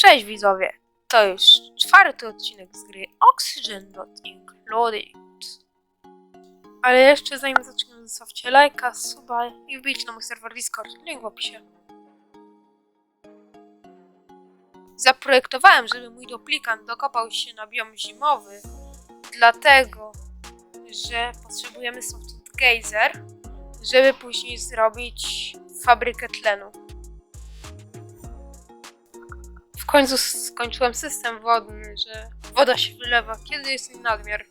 Cześć widzowie, to już czwarty odcinek z gry Oxygen Not Included. Ale jeszcze zanim zaczniemy, zostawcie lajka, suba i wbijcie na mój serwer Discord, link w opisie. Zaprojektowałem, żeby mój duplikant dokopał się na biom zimowy, dlatego, że potrzebujemy stąd geyser, żeby później zrobić fabrykę tlenu. Końcu skończyłem system wodny, że woda się wylewa, kiedy jest jej nadmiar.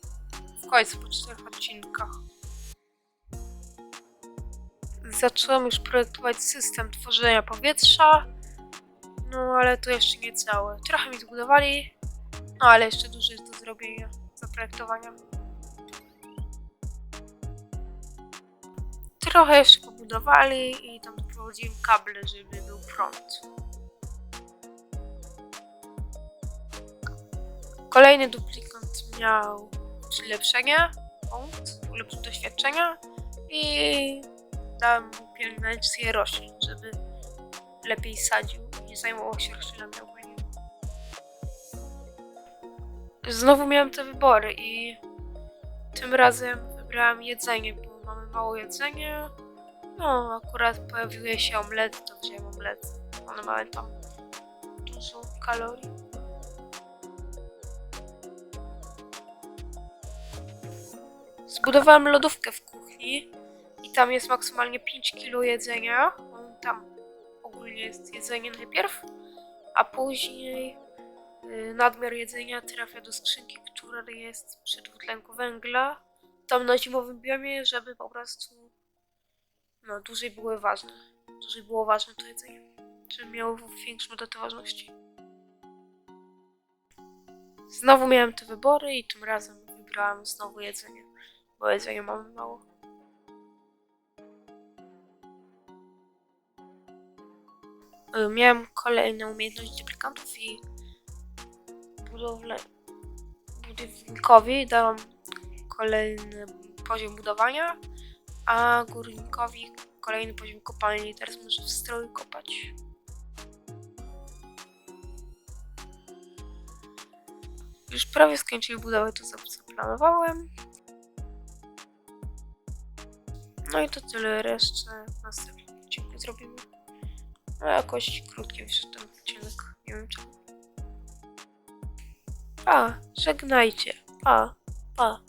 W końcu po czterech odcinkach. Zacząłem już projektować system tworzenia powietrza, no ale to jeszcze nie całe. Trochę mi zbudowali, no ale jeszcze dużo jest do zrobienia, zaprojektowania. Trochę jeszcze pobudowali i tam doprowadziłem kable, żeby był prąd. Kolejny duplikant miał przylepszenie, punkt, ulepszył doświadczenia i dałem mu pielęgnację roślin, żeby lepiej sadził i nie zajmował się roślinami ogólnie. Znowu miałem te wybory i tym razem wybrałem jedzenie, bo mamy mało jedzenia. No, akurat pojawiły się omlety, to wziąłem omlety. One mają tam dużo kalorii. Zbudowałem lodówkę w kuchni i tam jest maksymalnie 5 kg jedzenia. Tam ogólnie jest jedzenie najpierw, a później y, nadmiar jedzenia trafia do skrzynki, która jest przy dwutlenku węgla. Tam na zimowym biomie, żeby po prostu no, dłużej były ważne. Dłużej było ważne to jedzenie. Żeby miało większą datę ważności. Znowu miałem te wybory i tym razem wybrałam znowu jedzenie bo jedzenia mamy mało. Y, Miałem kolejne umiejętności duplikantów i budowle budownikowi dałam kolejny poziom budowania, a górnikowi kolejny poziom kopalni. Teraz może w stroju kopać. Już prawie skończyli budowę, to co zaplanowałem. No i to tyle, resztę w następnym odcinku zrobimy. No jakoś krótki wyszedł ten odcinek, nie wiem czemu. Pa, żegnajcie. Pa, pa.